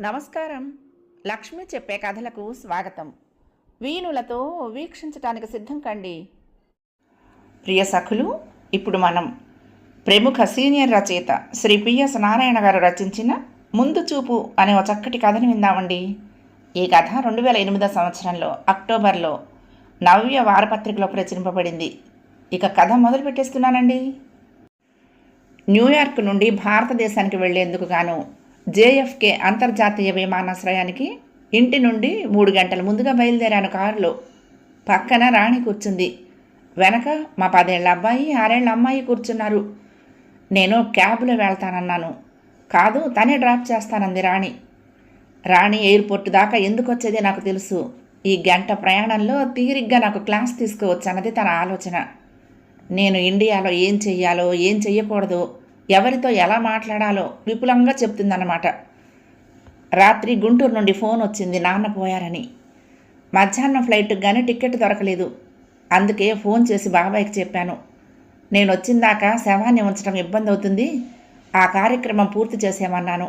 నమస్కారం. లక్ష్మి చెప్పే కథలకు స్వాగతం. వీణులతో వీక్షించటానికి సిద్ధం కండి. ప్రియ సఖులు ఇప్పుడు మనం ప్రముఖ సీనియర్ రచయిత శ్రీ పిఎస్ నారాయణ గారు రచించిన ముందు చూపు అనే ఒక చక్కటి కథని విందామండి. ఈ కథ రెండు వేల ఎనిమిదో సంవత్సరంలో అక్టోబర్లో నవ్య వారపత్రికలో ప్రచురింపబడింది. ఇక కథ మొదలు పెట్టేస్తున్నానండి. న్యూయార్క్ నుండి భారతదేశానికి వెళ్ళేందుకు గాను జేఎఫ్కే అంతర్జాతీయ విమానాశ్రయానికి ఇంటి నుండి మూడు గంటల ముందుగా బయలుదేరాను కారులో. పక్కన రాణి కూర్చుంది. వెనక మా పదేళ్ళ అబ్బాయి ఆరేళ్ళ అమ్మాయి కూర్చున్నారు. నేను క్యాబ్లో వెళ్తానన్నాను. కాదు తనే డ్రాప్ చేస్తానంది రాణి. రాణి ఎయిర్పోర్ట్ దాకా ఎందుకు వచ్చేది నాకు తెలుసు. ఈ గంట ప్రయాణంలో తీరిగ్గా నాకు క్లాస్ తీసుకోవచ్చు అన్నది తన ఆలోచన. నేను ఇండియాలో ఏం చెయ్యాలో ఏం చెయ్యకూడదో ఎవరితో ఎలా మాట్లాడాలో విపులంగా చెప్తుందన్నమాట. రాత్రి గుంటూరు నుండి ఫోన్ వచ్చింది నాన్న పోయారని. మధ్యాహ్నం ఫ్లైట్కి కానీ టికెట్ దొరకలేదు. అందుకే ఫోన్ చేసి బాబాయ్కి చెప్పాను. నేను వచ్చిందాకా శవాన్ని ఉంచడం ఇబ్బంది అవుతుంది ఆ కార్యక్రమం పూర్తి చేసేమన్నాను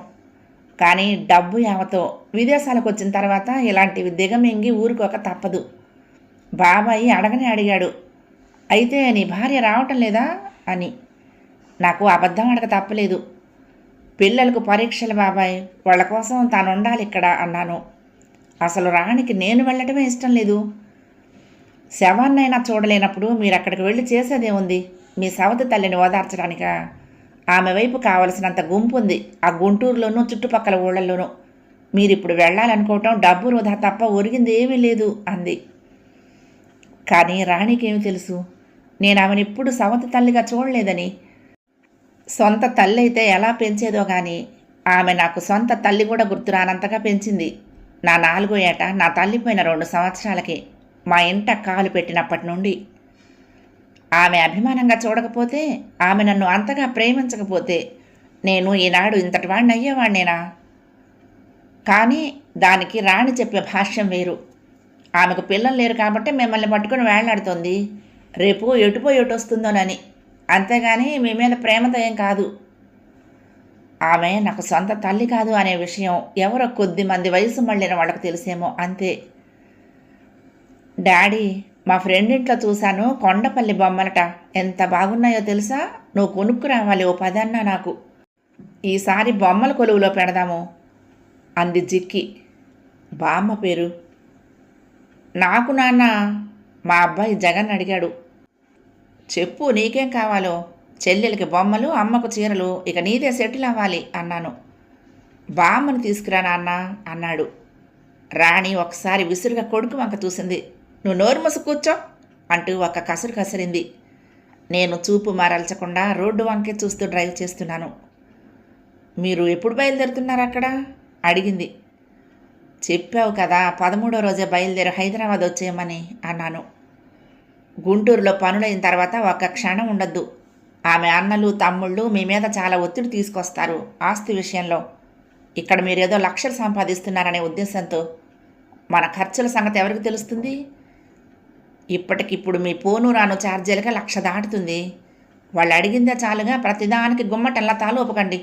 కానీ డబ్బు యావతో విదేశాలకు వచ్చిన తర్వాత ఇలాంటివి దిగమింగి ఊరుకోక తప్పదు. బాబాయి అడగనే అడిగాడు అయితే నీ భార్య రావటం లేదా? అని. నాకు అబద్ధం అడగ తప్పలేదు. పిల్లలకు పరీక్షలు బాబాయ్ వాళ్ళ కోసం తాను ఉండాలి ఇక్కడ అన్నాను. అసలు రాణికి నేను వెళ్ళటమే ఇష్టం లేదు. శవాన్నైనా చూడలేనప్పుడు మీరు అక్కడికి వెళ్ళి చేసేదేముంది? మీ సవతి తల్లిని ఓదార్చడానికా? ఆమె వైపు కావలసినంత గుంపు ఉంది ఆ గుంటూరులోనూ చుట్టుపక్కల ఊళ్ళల్లోనూ. మీరిప్పుడు వెళ్ళాలనుకోవటం డబ్బు వృధా తప్ప ఒరిగింది ఏమీ లేదు అంది. కానీ రాణికేమి తెలుసు? నేను ఆమెను ఎప్పుడు సవతి తల్లిగా చూడలేదని సొంత తల్లి అయితే ఎలా పెంచేదో కానీ ఆమె నాకు సొంత తల్లి కూడా గుర్తురానంతగా పెంచింది. నా నాలుగో ఏట నా తల్లిపోయిన రెండు సంవత్సరాలకి మా ఇంట కాలు పెట్టినప్పటి నుండి. ఆమె అభిమానంగా చూడకపోతే ఆమె నన్ను అంతగా ప్రేమించకపోతే నేను ఈనాడు ఇంతటి వాడిని అయ్యేవాడినేనా కానీ దానికి రాణి చెప్పే భాష్యం వేరు. ఆమెకు పిల్లలు లేరు కాబట్టి మిమ్మల్ని పట్టుకుని వేళ్ళాడుతోంది. రేపు ఎటుపోయి ఎటు వస్తుందోనని. అంతేగాని మీ మీద ప్రేమతో ఏం కాదు. ఆమె నాకు సొంత తల్లి కాదు అనే విషయం ఎవరో కొద్ది మంది వయసు మళ్ళిన వాళ్ళకు తెలిసేమో అంతే. డాడీ మా ఫ్రెండ్ ఇంట్లో చూశాను కొండపల్లి బొమ్మలట. ఎంత బాగున్నాయో తెలుసా? నువ్వు కొనుక్కు రావాలి ఓ పదన్నా నాకు. ఈసారి బొమ్మల కొలువులో పెడదాము అంది జిక్కి. బామ్మ పేరు. నాకు నాన్న మా అబ్బాయి జగన్ అడిగాడు. చెప్పు నీకేం కావాలో? చెల్లెలకి బొమ్మలు అమ్మకు చీరలు ఇక నీదే సెటిల్ అవ్వాలి అన్నాను. బామ్మను తీసుకురా నాన్న అన్నాడు. రాణి ఒకసారి విసురుగా కొడుకు వంక చూసింది. నువ్వు నోరు మూసి కూర్చో అంటూ ఒక కసురు కసిరింది. నేను చూపు మారల్చకుండా రోడ్డు వంకే చూస్తూ డ్రైవ్ చేస్తున్నాను. మీరు ఎప్పుడు బయలుదేరుతున్నారు అక్కడ? అడిగింది. చెప్పావు కదా పదమూడో రోజే బయలుదేరి హైదరాబాద్ వచ్చేయమని అన్నాను. గుంటూరులో పనులైన తర్వాత ఒక్క క్షణం ఉండద్దు. ఆమె అన్నలు తమ్ముళ్ళు మీ మీద చాలా ఒత్తిడి తీసుకొస్తారు ఆస్తి విషయంలో. ఇక్కడ మీరేదో లక్షలు సంపాదిస్తున్నారనే ఉద్దేశంతో. మన ఖర్చుల సంగతి ఎవరికి తెలుస్తుంది? ఇప్పటికిప్పుడు మీ పోను రాను ఛార్జీలుగా లక్ష దాటుతుంది. వాళ్ళు అడిగిందే చాలుగా ప్రతిదానికి గుమ్మటల్లా తాలు ఒప్పకండి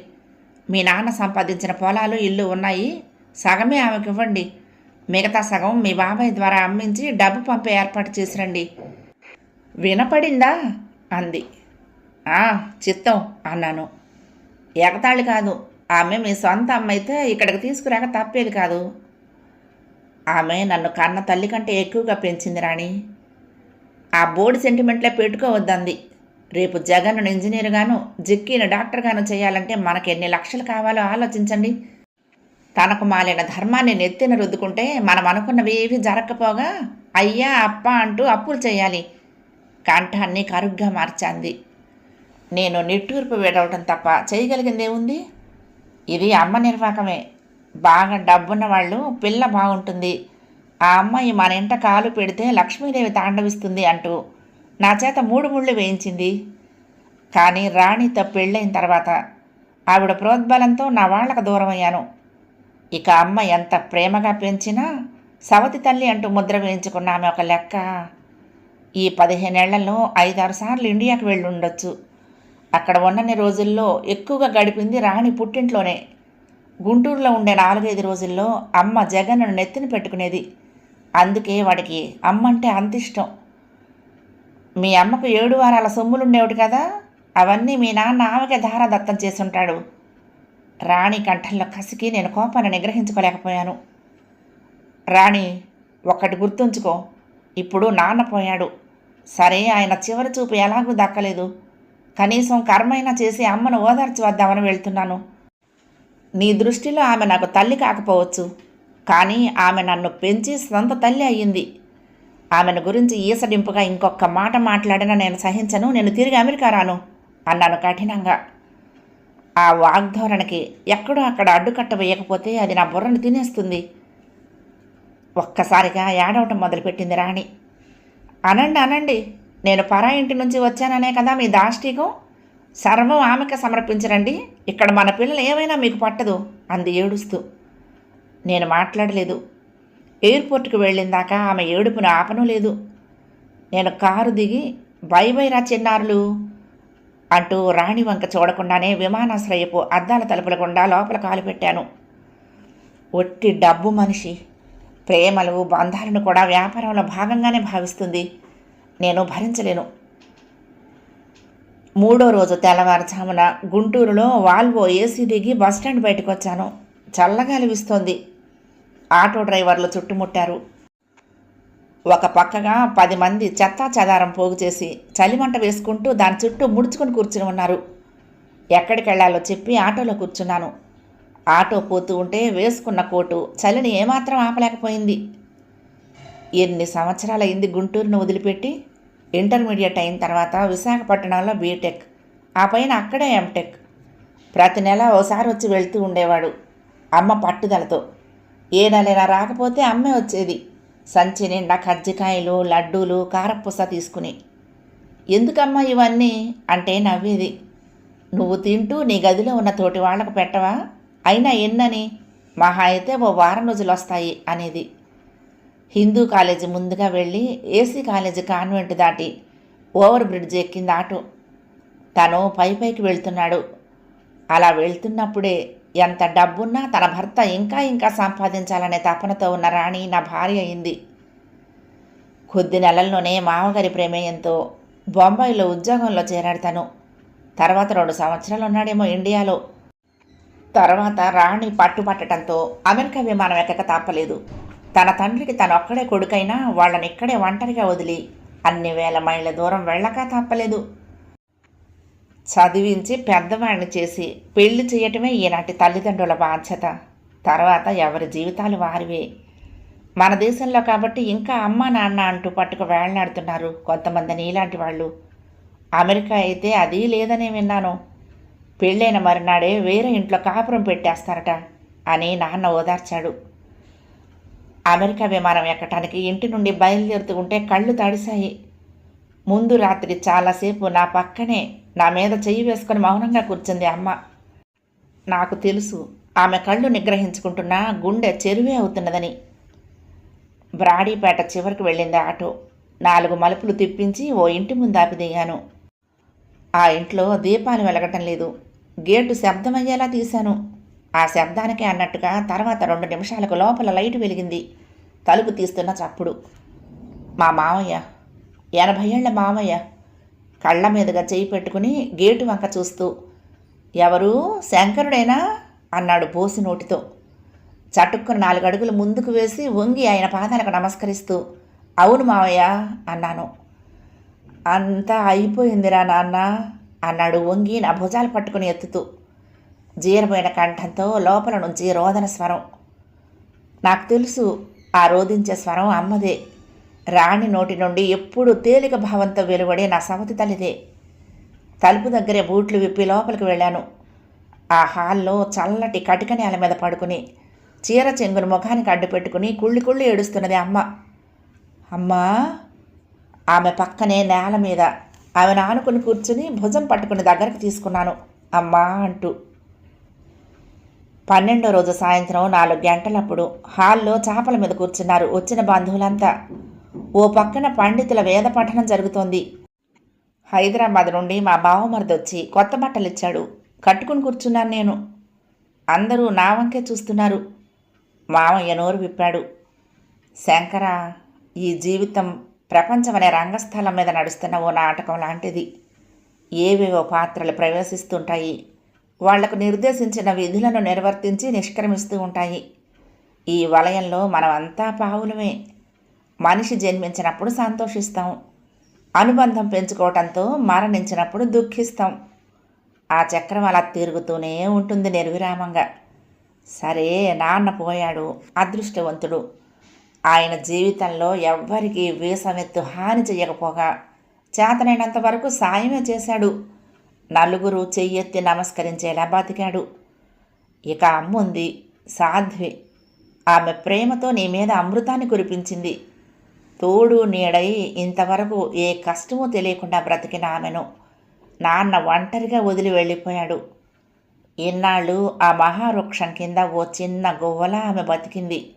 మీ నాన్న సంపాదించిన పొలాలు ఇల్లు ఉన్నాయి. సగమే ఆమెకి ఇవ్వండి మిగతా సగం మీ బాబాయ్ ద్వారా అమ్మించి డబ్బు పంపే ఏర్పాటు చేసిరండి. వినపడిందా? అంది. "ఆ, చిత్తం అన్నాను. ఎగతాళి కాదు. ఆమె మీ సొంత అమ్మైతే అయితే ఇక్కడికి తీసుకురాక తప్పేది కాదు. ఆమె నన్ను కన్న తల్లి కంటే ఎక్కువగా పెంచింది రాణి. ఆ బోర్డు సెంటిమెంట్లే పెట్టుకోవద్దంది. రేపు జగన్ను ఇంజనీరుగాను జిక్కీని చేయాలంటే మనకి ఎన్ని లక్షలు కావాలో ఆలోచించండి. తనకు మాలిన ధర్మాన్ని నెత్తిన రుద్దుకుంటే మనం అనుకున్నవి ఏవి జరగకపోగా అయ్యా అప్ప అంటూ అప్పులు చేయాలి. కంఠాన్ని కరుగ్గా మార్చాంది. నేను నిట్టూర్పు విడవటం తప్ప చేయగలిగిందేముంది? ఇది అమ్మ నిర్వాకమే. బాగా డబ్బున్న వాళ్ళు పిల్ల బాగుంటుంది. ఆ అమ్మాయి మన ఇంట కాలు పెడితే లక్ష్మీదేవి తాండవిస్తుంది అంటూ నా చేత మూడు ముళ్ళు వేయించింది. కానీ రాణితో పెళ్ళైన తర్వాత ఆవిడ ప్రోద్బలంతో నా వాళ్ళకు దూరం అయ్యాను ఇక అమ్మ ఎంత ప్రేమగా పెంచినా సవతి తల్లి అంటూ ముద్ర వేయించుకున్న ఆమె ఒక లెక్క. ఈ పదిహేనేళ్ళలో ఐదారు సార్లు ఇండియాకు వెళ్ళి ఉండొచ్చు అక్కడ ఉన్నన్ని రోజుల్లో ఎక్కువగా గడిపింది రాణి పుట్టింట్లోనే. గుంటూరులో ఉండే నాలుగైదు రోజుల్లో అమ్మ జగన్ను నెత్తిన పెట్టుకునేది. అందుకే వాడికి అమ్మ అంటే అంత ఇష్టం మీ అమ్మకు ఏడు వారాల సొమ్ములుండేవిటి కదా అవన్నీ మీ నాన్న ఆమెకే ధారాదత్తం చేసుంటాడు. రాణి కంఠంలో కసికి నేను కోపాన్ని నిగ్రహించుకోలేకపోయాను. రాణి ఒక్కటి గుర్తుంచుకో ఇప్పుడు నాన్న పోయాడు. సరే ఆయన చివరి చూపు ఎలాగూ దక్కలేదు. కనీసం కర్మైనా చేసి అమ్మను ఓదార్చి వద్దామని వెళ్తున్నాను. నీ దృష్టిలో ఆమె నాకు తల్లి కాకపోవచ్చు. కానీ ఆమె నన్ను పెంచి సొంత తల్లి అయ్యింది. ఆమెను గురించి ఈసడింపుగా ఇంకొక మాట మాట్లాడినా నేను సహించను. నేను తిరిగి అమెరికా రాను అన్నాను కఠినంగా. ఆ వాగ్ధోరణికి ఎక్కడో అక్కడ అడ్డుకట్ట వేయకపోతే అది నా బుర్రను తినేస్తుంది. ఒక్కసారిగా ఏడవటం మొదలుపెట్టింది రాణి. అనండి అనండి. నేను పరా ఇంటి నుంచి వచ్చాననే కదా మీ దాష్టికం? సర్వం ఆమెకు సమర్పించరండి. ఇక్కడ మన పిల్లలు ఏమైనా మీకు పట్టదు అంది ఏడుస్తూ. నేను మాట్లాడలేదు. ఎయిర్పోర్ట్కి వెళ్ళిందాక ఆమె ఏడుపును ఆపను లేదు. నేను కారు దిగి బై బైరా చిన్నారులు అంటూ రాణి వంక చూడకుండానే విమానాశ్రయపు అద్దాల తలుపుల గుండా లోపల కాలు పెట్టాను. ఒట్టి డబ్బు మనిషి. ప్రేమలు బంధాలను కూడా వ్యాపారంలో భాగంగానే భావిస్తుంది. నేను భరించలేను. మూడో రోజు తెల్లవారుజామున గుంటూరులో వాల్వో ఏసీ దిగి బస్టాండ్ బయటకు వచ్చాను చల్లగాలి వీస్తోంది ఆటో డ్రైవర్లు చుట్టుముట్టారు. ఒక పక్కగా పది మంది చెత్తా చెదారం పోగు చేసి చలిమంట వేసుకుంటూ దాని చుట్టూ ముడుచుకొని కూర్చుని ఉన్నారు. ఎక్కడికి వెళ్ళాలో చెప్పి ఆటోలో కూర్చున్నాను. ఆటో పోతూ ఉంటే వేసుకున్న కోటు చలిని ఏమాత్రం ఆపలేకపోయింది. ఎన్ని సంవత్సరాలైంది గుంటూరును వదిలిపెట్టి? ఇంటర్మీడియట్ అయిన తర్వాత విశాఖపట్నంలో బీటెక్ ఆ పైన అక్కడే ఎంటెక్. ప్రతి నెల ఓసారి వచ్చి వెళ్తూ ఉండేవాడు అమ్మ పట్టుదలతో. ఏ నెలైనా రాకపోతే అమ్మే వచ్చేది. సంచి నిండా కజ్జికాయలు లడ్డూలు కారపూస తీసుకుని. ఎందుకమ్మా ఇవన్నీ? అంటే నవ్వేది. నువ్వు తింటూ నీ గదిలో ఉన్న తోటి వాళ్ళకు పెట్టవా? అయినా ఎన్నని? మహా అయితే ఓ వారం రోజులు వస్తాయి అనేది. హిందూ కాలేజీ ముందుగా వెళ్ళి ఏసీ కాలేజీ కాన్వెంట్ దాటి ఓవర్ బ్రిడ్జ్ ఎక్కింది ఆటో. తను పై పైకి వెళ్తున్నాడు. అలా వెళ్తున్నప్పుడే ఎంత డబ్బున్నా తన భర్త ఇంకా ఇంకా సంపాదించాలనే తపనతో ఉన్న రాణి నా భార్య అయింది. కొద్ది నెలల్లోనే మామగారి ప్రమేయంతో బొంబాయిలో ఉద్యోగంలో చేరాడు తను. తర్వాత రెండు సంవత్సరాలు ఉన్నాడేమో ఇండియాలో. తర్వాత రాణి పట్టుబట్టడంతో అమెరికా విమానం ఎక్కక తప్పలేదు తన తండ్రికి తను ఒక్కడే కొడుకైనా వాళ్ళని ఇక్కడే ఒంటరిగా వదిలి అన్ని వేల మైళ్ళ దూరం వెళ్ళక తప్పలేదు చదివించి పెద్దవాడిని చేసి పెళ్ళి చేయటమే ఈనాటి తల్లిదండ్రుల బాధ్యత. తర్వాత ఎవరి జీవితాలు వారివే. మన దేశంలో కాబట్టి ఇంకా అమ్మ నాన్న అంటూ పట్టుకు వేళ్ళాడుతున్నారు కొంతమంది నీలాంటి వాళ్ళు. అమెరికా అయితే అది లేదనే విన్నాను. పెళ్ళైన మరునాడే వేరే ఇంట్లో కాపురం పెట్టేస్తారట అని నాన్న ఓదార్చాడు. అమెరికా విమానం ఎక్కటానికి ఇంటి నుండి బయలుదేరుతూ ఉంటే కళ్ళు తడిశాయి. ముందు రాత్రి చాలాసేపు నా పక్కనే నా మీద చెయ్యి వేసుకొని మౌనంగా కూర్చుంది అమ్మ. నాకు తెలుసు ఆమె కళ్ళు నిగ్రహించుకుంటున్నా గుండె చెరువే అవుతున్నదని. బ్రాడీపేట చివరికి వెళ్ళింది ఆటో. నాలుగు మలుపులు తిప్పించి ఓ ఇంటి ముందు ఆపి దిగాను ఆ ఇంట్లో దీపాలు వెలగటం లేదు. గేటు శబ్దమయ్యేలా తీశాను. ఆ శబ్దానికి అన్నట్టుగా తర్వాత రెండు నిమిషాలకు లోపల లైట్ వెలిగింది. తలుపు తీస్తున్న చప్పుడు. మా మామయ్య ఎనభై ఏళ్ళ మామయ్య కళ్ళ మీదుగా చేయి పెట్టుకుని గేటు వంక చూస్తూ ఎవరు? శంకరుడేనా? అన్నాడు బోసి నోటితో. చటుక్కున నాలుగు అడుగులు ముందుకు వేసి వంగి ఆయన పాదాలకు నమస్కరిస్తూ అవును మావయ్య అన్నాను. అంతా అయిపోయిందిరా నాన్న అన్నాడు వంగి నా భుజాలు పట్టుకుని ఎత్తుతూ. జీరమైన కంఠంతో లోపల నుంచి రోదన స్వరం. నాకు తెలుసు ఆ రోదించే స్వరం అమ్మదే. రాణి నోటి నుండి ఎప్పుడు తేలిక భావంతో వెలువడే నా సవతి తల్లిదే. తలుపు దగ్గరే బూట్లు విప్పి లోపలికి వెళ్ళాను. ఆ హాల్లో చల్లటి కటిక నేల మీద పడుకుని చీర చెంగును ముఖానికి అడ్డు పెట్టుకుని కుళ్ళి కుళ్ళి ఏడుస్తున్నది అమ్మ. అమ్మా! ఆమె పక్కనే నేల మీద. ఆమెను ఆనుకుని కూర్చుని భుజం పట్టుకుని దగ్గరకు తీసుకున్నాను. అమ్మా అంటూ. పన్నెండో రోజు సాయంత్రం నాలుగు గంటలప్పుడు హాల్లో చేపల మీద కూర్చున్నారు వచ్చిన బంధువులంతా. ఓ పక్కన పండితుల వేద పఠనం జరుగుతోంది. హైదరాబాద్ నుండి మా బావమరిది వచ్చి కొత్త బట్టలు ఇచ్చాడు. కట్టుకుని కూర్చున్నాను నేను. అందరూ నా వంకే చూస్తున్నారు. మామయ్య నోరు విప్పాడు. శంకర ఈ జీవితం ప్రపంచం అనే రంగస్థలం మీద నడుస్తున్న ఓ నాటకం లాంటిది. ఏవేవో పాత్రలు ప్రవేశిస్తుంటాయి. వాళ్ళకు నిర్దేశించిన విధులను నిర్వర్తించి నిష్క్రమిస్తూ ఉంటాయి. ఈ వలయంలో మనమంతా పావులమే. మనిషి జన్మించినప్పుడు సంతోషిస్తాం. అనుబంధం పెంచుకోవటంతో మరణించినప్పుడు దుఃఖిస్తాం. ఆ చక్రం అలా తిరుగుతూనే ఉంటుంది నిర్విరామంగా. సరే నాన్న పోయాడు. అదృష్టవంతుడు. ఆయన జీవితంలో ఎవ్వరికీ వీసమెత్తు హాని చేయకపోగా చేతనైనంత వరకు సాయమే చేశాడు. నలుగురు చెయ్యెత్తి నమస్కరించేలా బతికాడు ఇక అమ్ముంది సాధ్వి. ఆమె ప్రేమతో నీ మీద అమృతాన్ని కురిపించింది. తోడు నీడై ఇంతవరకు ఏ కష్టమూ తెలియకుండా బ్రతికిన ఆమెను నాన్న ఒంటరిగా వదిలి వెళ్ళిపోయాడు. ఇన్నాళ్ళు ఆ మహావృక్షం కింద ఓ చిన్న గువ్వలా ఆమె బతికింది.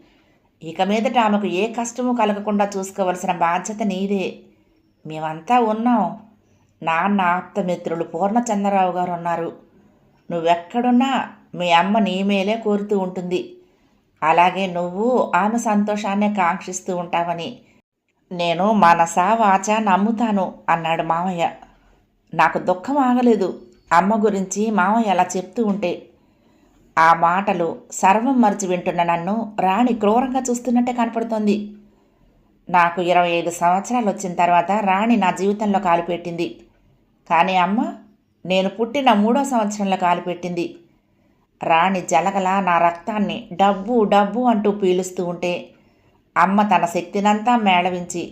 ఇక మీదట ఆమెకు ఏ కష్టము కలగకుండా చూసుకోవలసిన బాధ్యత నీదే. మేమంతా ఉన్నాం. నాన్న ఆప్తమిత్రులు పూర్ణచంద్రరావు గారు ఉన్నారు. నువ్వెక్కడున్నా మీ అమ్మ నీ మేలే కోరుతూ ఉంటుంది. అలాగే నువ్వు ఆమె సంతోషాన్నే కాంక్షిస్తూ ఉంటావని నేను మనస వాచ నమ్ముతాను అన్నాడు మామయ్య. నాకు దుఃఖం ఆగలేదు. అమ్మ గురించి మామయ్య అలా చెప్తూ ఉంటే ఆ మాటలు సర్వం మరిచి వింటున్న నన్ను రాణి క్రూరంగా చూస్తున్నట్టే కనపడుతోంది. నాకు ఇరవై ఐదు సంవత్సరాలు వచ్చిన తర్వాత రాణి నా జీవితంలో కాలుపెట్టింది కానీ అమ్మ నేను పుట్టిన మూడో సంవత్సరంలో కాలుపెట్టింది రాణి జలగల నా రక్తాన్ని డబ్బు డబ్బు అంటూ పీలుస్తూ ఉంటే అమ్మ తన శక్తినంతా మేళవించి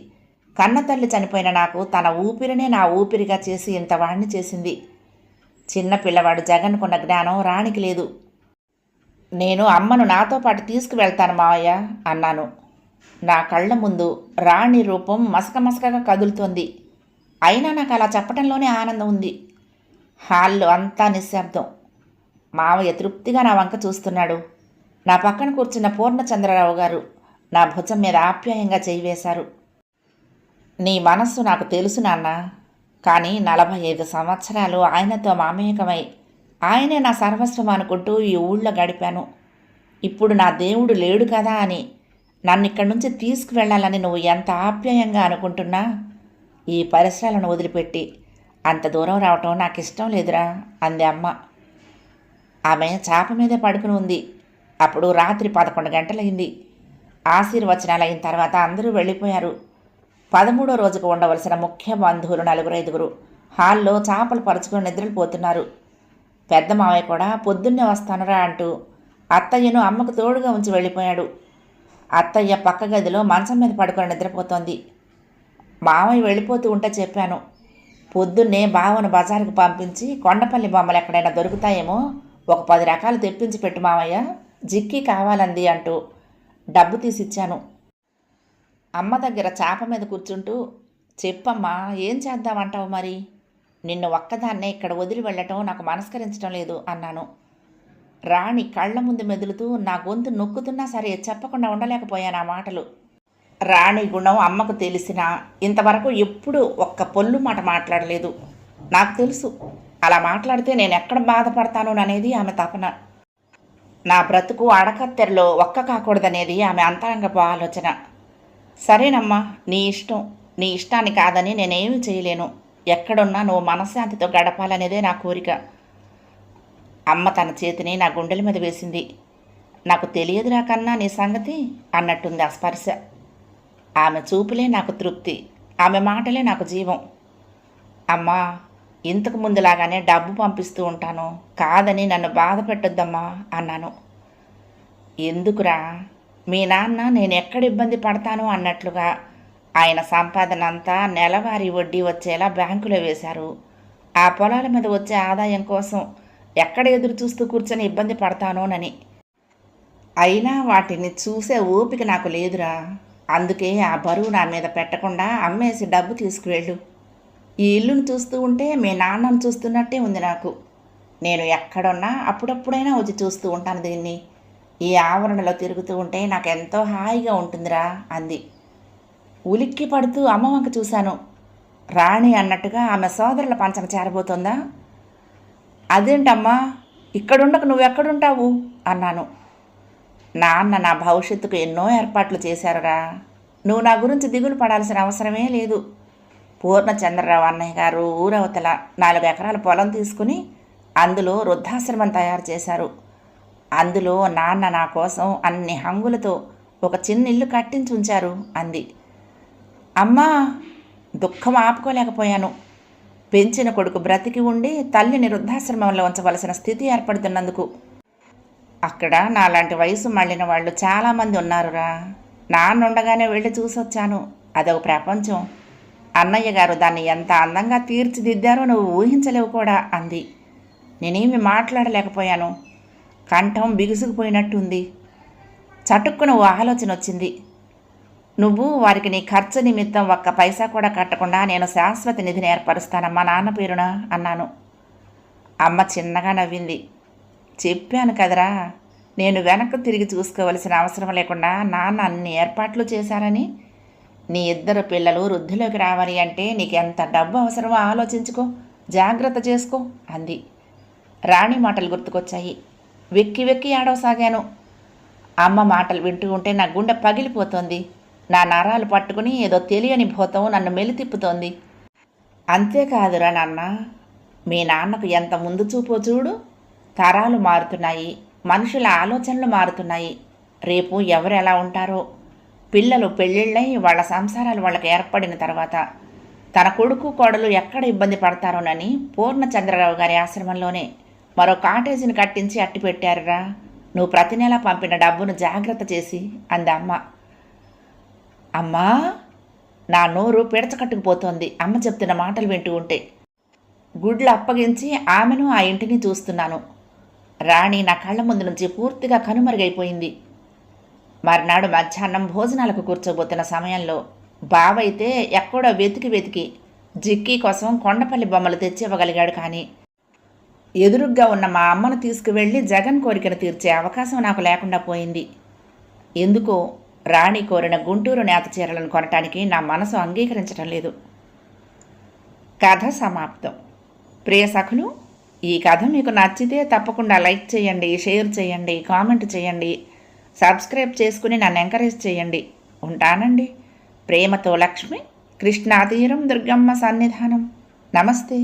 కన్నతల్లి చనిపోయిన నాకు తన ఊపిరినే నా ఊపిరిగా చేసి ఇంతవాణ్ణి చేసింది. చిన్న పిల్లవాడు జగన్కున్న జ్ఞానం రాణికి లేదు. నేను అమ్మను నాతో పాటు తీసుకువెళ్తాను మావయ్య అన్నాను. నా కళ్ళ ముందు రాణి రూపం మసక మసకగా కదులుతోంది. అయినా నాకు అలా చెప్పడంలోనే ఆనందం ఉంది. హాల్లో అంతా నిశ్శబ్దం. మావయ్య తృప్తిగా నా వంక చూస్తున్నాడు. నా పక్కన కూర్చున్న పూర్ణచంద్రరావు గారు నా భుజం మీద ఆప్యాయంగా చేయి వేశారు. నీ మనస్సు నాకు తెలుసు నాన్న కానీ నలభై ఐదు సంవత్సరాలు ఆయనతో మామేకమై ఆయనే నా సర్వస్వం అనుకుంటూ ఈ ఊళ్ళో గడిపాను. ఇప్పుడు నా దేవుడు లేడు కదా అని నన్ను ఇక్కడి నుంచి తీసుకువెళ్ళాలని నువ్వు ఎంత ఆప్యాయంగా అనుకుంటున్నా? ఈ పరిసరాలను వదిలిపెట్టి అంత దూరం రావటం నాకు ఇష్టం లేదురా అంది అమ్మ. ఆమె చాప మీదే పడుకుని ఉంది. అప్పుడు రాత్రి పదకొండు గంటలైంది. ఆశీర్వచనాలు అయిన తర్వాత అందరూ వెళ్ళిపోయారు. పదమూడో రోజుకు ఉండవలసిన ముఖ్య బంధువులు నలుగురు ఐదుగురు హాల్లో చాపలు పరుచుకొని నిద్రపోతున్నారు పెద్ద మావయ్య కూడా పొద్దున్నే వస్తానురా అంటూ అత్తయ్యను అమ్మకు తోడుగా ఉంచి వెళ్ళిపోయాడు. అత్తయ్య పక్క గదిలో మంచం మీద పడుకొని నిద్రపోతోంది. మామయ్య వెళ్ళిపోతూ ఉంటే చెప్పాను పొద్దున్నే బావను బజారుకు పంపించి కొండపల్లి బొమ్మలు ఎక్కడైనా దొరుకుతాయేమో ఒక పది రకాలు తెప్పించి పెట్టు మామయ్య జిక్కి కావాలంది అంటూ డబ్బు తీసిచ్చాను అమ్మ దగ్గర చాప మీద కూర్చుంటూ చెప్పమ్మా ఏం చేద్దామంటావు మరి? నిన్ను ఒక్కదాన్నే ఇక్కడ వదిలి వెళ్ళటం నాకు మనస్కరించడం లేదు అన్నాను. రాణి కళ్ళ ముందు మెదులుతూ నా గొంతు నొక్కుతున్నా సరే చెప్పకుండా ఉండలేకపోయాను ఆ మాటలు. రాణి గుణం అమ్మకు తెలిసినా ఇంతవరకు ఎప్పుడూ ఒక్క పొల్లు మాట మాట్లాడలేదు. నాకు తెలుసు అలా మాట్లాడితే నేను ఎక్కడ బాధపడతాను అనేది ఆమె తపన. నా బ్రతుకు అడకత్తెరలో ఒక్క కాకూడదనేది ఆమె అంతరంగపు ఆలోచన. సరేనమ్మా నీ ఇష్టం నీ ఇష్టాన్ని కాదని నేనేమి చేయలేను. ఎక్కడున్నా నువ్వు మనశ్శాంతితో గడపాలనేదే నా కోరిక. అమ్మ తన చేతిని నా గుండెల మీద వేసింది. నాకు తెలియదురా కన్నా నీ సంగతి అన్నట్టుంది ఆ స్పర్శ. ఆమె చూపులే నాకు తృప్తి. ఆమె మాటలే నాకు జీవం. అమ్మా ఇంతకు ముందులాగానే డబ్బు పంపిస్తూ ఉంటాను. కాదని నన్ను బాధ పెట్టొద్దమ్మా అన్నాను. ఎందుకురా? మీ నాన్న నేను ఎక్కడ ఇబ్బంది పడతాను అన్నట్లుగా ఆయన సంపాదన అంతా నెలవారీ వడ్డీ వచ్చేలా బ్యాంకులో వేశారు. ఆ పొలాల మీద వచ్చే ఆదాయం కోసం ఎక్కడ ఎదురు చూస్తూ కూర్చొని ఇబ్బంది పడతానోనని. అయినా వాటిని చూసే ఓపిక నాకు లేదురా. అందుకే ఆ బరువు నా మీద పెట్టకుండా అమ్మేసి డబ్బు తీసుకువెళ్ళు. ఈ ఇల్లును చూస్తూ ఉంటే మీ నాన్నను చూస్తున్నట్టే ఉంది నాకు. నేను ఎక్కడున్నా అప్పుడప్పుడైనా వచ్చి చూస్తూ ఉంటాను దీన్ని. ఈ ఆవరణలో తిరుగుతూ ఉంటే నాకు ఎంతో హాయిగా ఉంటుందిరా అంది. ఉలిక్కి పడుతూ అమ్మవంక చూశాను. రాణి అన్నట్టుగా ఆమె సోదరుల పంచన చేరబోతోందా? అదేంటమ్మా? ఇక్కడుండక నువ్వెక్కడుంటావు? అన్నాను. నాన్న నా భవిష్యత్తుకు ఎన్నో ఏర్పాట్లు చేశారురా. నువ్వు నా గురించి దిగులు పడాల్సిన అవసరమే లేదు. పూర్ణచంద్రరావు అన్నయ్య గారు ఊరవతల నాలుగు ఎకరాల పొలం తీసుకుని అందులో వృద్ధాశ్రమం తయారు చేశారు. అందులో నాన్న నా కోసం అన్ని హంగులతో ఒక చిన్న ఇల్లు కట్టించి ఉంచారు అంది. అమ్మా దుఃఖం ఆపుకోలేకపోయాను. పెంచిన కొడుకు బ్రతికి ఉండి తల్లిని వృద్ధాశ్రమంలో ఉంచవలసిన స్థితి ఏర్పడుతున్నందుకు. అక్కడ నాలాంటి వయసు మళ్ళిన వాళ్ళు చాలామంది ఉన్నారురా. నాన్నుండగానే వెళ్ళి చూసొచ్చాను. అదొక ప్రపంచం. అన్నయ్య గారు దాన్ని ఎంత అందంగా తీర్చిదిద్దారో నువ్వు ఊహించలేవు కూడా అంది. నేనేమి మాట్లాడలేకపోయాను. కంఠం బిగుసుకుపోయినట్టుంది. చటుక్కున ఓ ఆలోచన వచ్చింది నువ్వు వారికి నీ ఖర్చు నిమిత్తం ఒక్క పైసా కూడా కట్టకుండా నేను శాశ్వత నిధిని ఏర్పరుస్తానమ్మా నాన్న పేరున అన్నాను. అమ్మ చిన్నగా నవ్వింది. చెప్పాను కదరా నేను వెనక్కు తిరిగి చూసుకోవలసిన అవసరం లేకుండా నాన్న అన్ని ఏర్పాట్లు చేశారని. నీ ఇద్దరు పిల్లలు వృద్ధిలోకి రావాలి అంటే నీకు ఎంత డబ్బు అవసరమో ఆలోచించుకో జాగ్రత్త చేసుకో అంది. రాణి మాటలు గుర్తుకొచ్చాయి. వెక్కి వెక్కి ఆడవసాగాను అమ్మ మాటలు వింటూ ఉంటే నా గుండె పగిలిపోతోంది. నా నరాలు పట్టుకుని ఏదో తెలియని భూతం నన్ను మెలితిప్పుతోంది అంతేకాదురా నాన్న మీ నాన్నకు ఎంత ముందు చూపో చూడు. తరాలు మారుతున్నాయి మనుషుల ఆలోచనలు మారుతున్నాయి. రేపు ఎవరు ఎలా ఉంటారో. పిల్లలు పెళ్ళిళ్ళై వాళ్ళ సంసారాలు వాళ్ళకి ఏర్పడిన తర్వాత తన కొడుకు కోడలు ఎక్కడ ఇబ్బంది పడతారోనని పూర్ణచంద్రరావు గారి ఆశ్రమంలోనే మరో కాటేజీని కట్టించి అట్టి పెట్టారురా నువ్వు ప్రతి నెల పంపిన డబ్బును జాగ్రత్త చేసి అందమ్మ అమ్మా నా నోరు పిడచకట్టుకుపోతోంది అమ్మ చెప్తున్న మాటలు వింటూ ఉంటే గుడ్లు అప్పగించి ఆమెను ఆ ఇంటిని చూస్తున్నాను. రాణి నా కళ్ళ ముందు నుంచి పూర్తిగా కనుమరుగైపోయింది. మర్నాడు మధ్యాహ్నం భోజనాలకు కూర్చోబోతున్న సమయంలో బావైతే ఎక్కడో వెతికి వెతికి జిక్కీ కోసం కొండపల్లి బొమ్మలు తెచ్చివ్వగలిగాడు కానీ ఎదురుగ్గా ఉన్న మా అమ్మను తీసుకువెళ్ళి జగన్ కోరికను తీర్చే అవకాశం నాకు లేకుండా పోయింది. ఎందుకో రాణి కోరిన గుంటూరు నేత చీరలను కొనటానికి నా మనసు అంగీకరించడం లేదు. కథ సమాప్తం. ప్రియ సఖులు ఈ కథ మీకు నచ్చితే తప్పకుండా లైక్ చేయండి షేర్ చేయండి కామెంట్ చేయండి సబ్స్క్రైబ్ చేసుకుని నన్ను ఎంకరేజ్ చేయండి. ఉంటానండి. ప్రేమతో లక్ష్మి కృష్ణాతీరం దుర్గమ్మ సన్నిధానం. నమస్తే.